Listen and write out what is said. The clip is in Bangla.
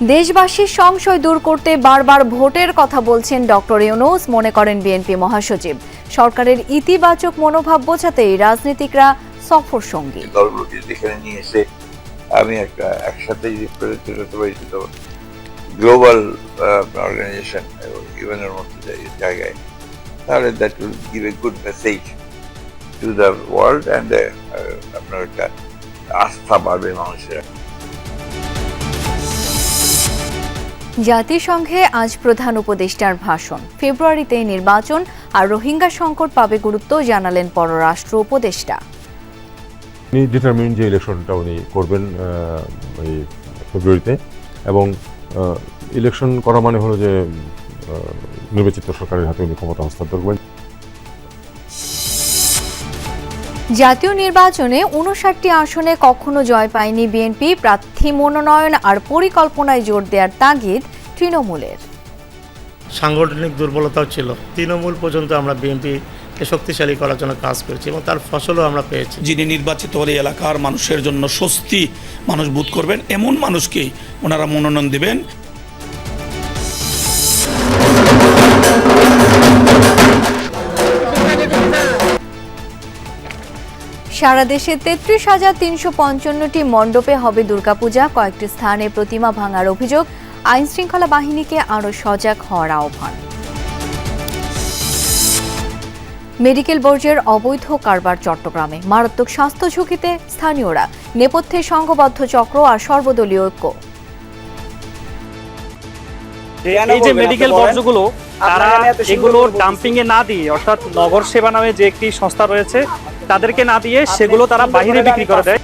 দেশবাসীর সংশয় দূর করতে বারবার ভোটের কথা বলছেন ডক্টর ইউনুস, মনে করেন বিএনপি মহাসচিব। সরকারের ইতিবাচক মনোভাব বোঝাতেই রাজনীতিকরা সফর সঙ্গী। দলগুলোকে যেখানে নিয়ে এসে আমি একটা একসাথে তো গ্লোবাল অর্গানাইজেশন ইভেনের মতো জায়গায়। তাহলে that will give a good message to the world and আপনার একটা আস্থা বাড়বে মানুষের। জাতিসংঘে আজ প্রধান উপদেষ্টার ভাষণ। ফেব্রুয়ারিতে নির্বাচন আর রোহিঙ্গা সংকট পাবে গুরুত্ব জানালেন পররাষ্ট্র উপদেষ্টা। উনি ডিটারমিন যে ইলেকশনটা উনি করবেন এই ফেব্রুয়ারিতে এবং ইলেকশন করা মানে হলো যে নির্বাচিত সরকারের হাতে উনি ক্ষমতা হস্তান্তর করবেন। জাতীয় নির্বাচনে উনষাটটি আসনে কখনো জয় পায়নি বিএনপি। প্রার্থী মনোনয়ন আর পরিকল্পনায় জোর দেওয়ার তাগিদ তৃণমূলের। সাংগঠনিক দুর্বলতাও ছিল। তৃণমূল পর্যন্ত আমরা বিএনপিকে শক্তিশালী করার জন্য কাজ করেছি এবং তার ফসলও আমরা পেয়েছি। যিনি নির্বাচিত হলে এলাকার মানুষের জন্য স্বস্তি মানুষ বোধ করবেন এমন মানুষকেই ওনারা মনোনয়ন দেবেন। সারা দেশে তেত্রিশ হাজার তিনশো পঞ্চান্নটি মণ্ডপে হবে দুর্গাপূজা। কয়েকটি স্থানে প্রতিমা ভাঙার অভিযোগ। আইন শৃঙ্খলা বাহিনীকে আরও সজাগ হওয়ার আহ্বান। মেডিকেল বর্জ্যের অবৈধ কারবার চট্টগ্রামে। মারাত্মক স্বাস্থ্য ঝুঁকিতে স্থানীয়রা। নেপথ্যে সংঘবদ্ধ চক্র আর সর্বদলীয় ঐক্য। এই যে মেডিকেল বর্জ্যগুলো তারা এগুলো ডাম্পিং এ না দিয়ে অর্থাৎ নগর সেবা নামে যে একটি সংস্থা রয়েছে তাদেরকে না দিয়ে সেগুলো তারা বাহিরে বিক্রি করে দেয়।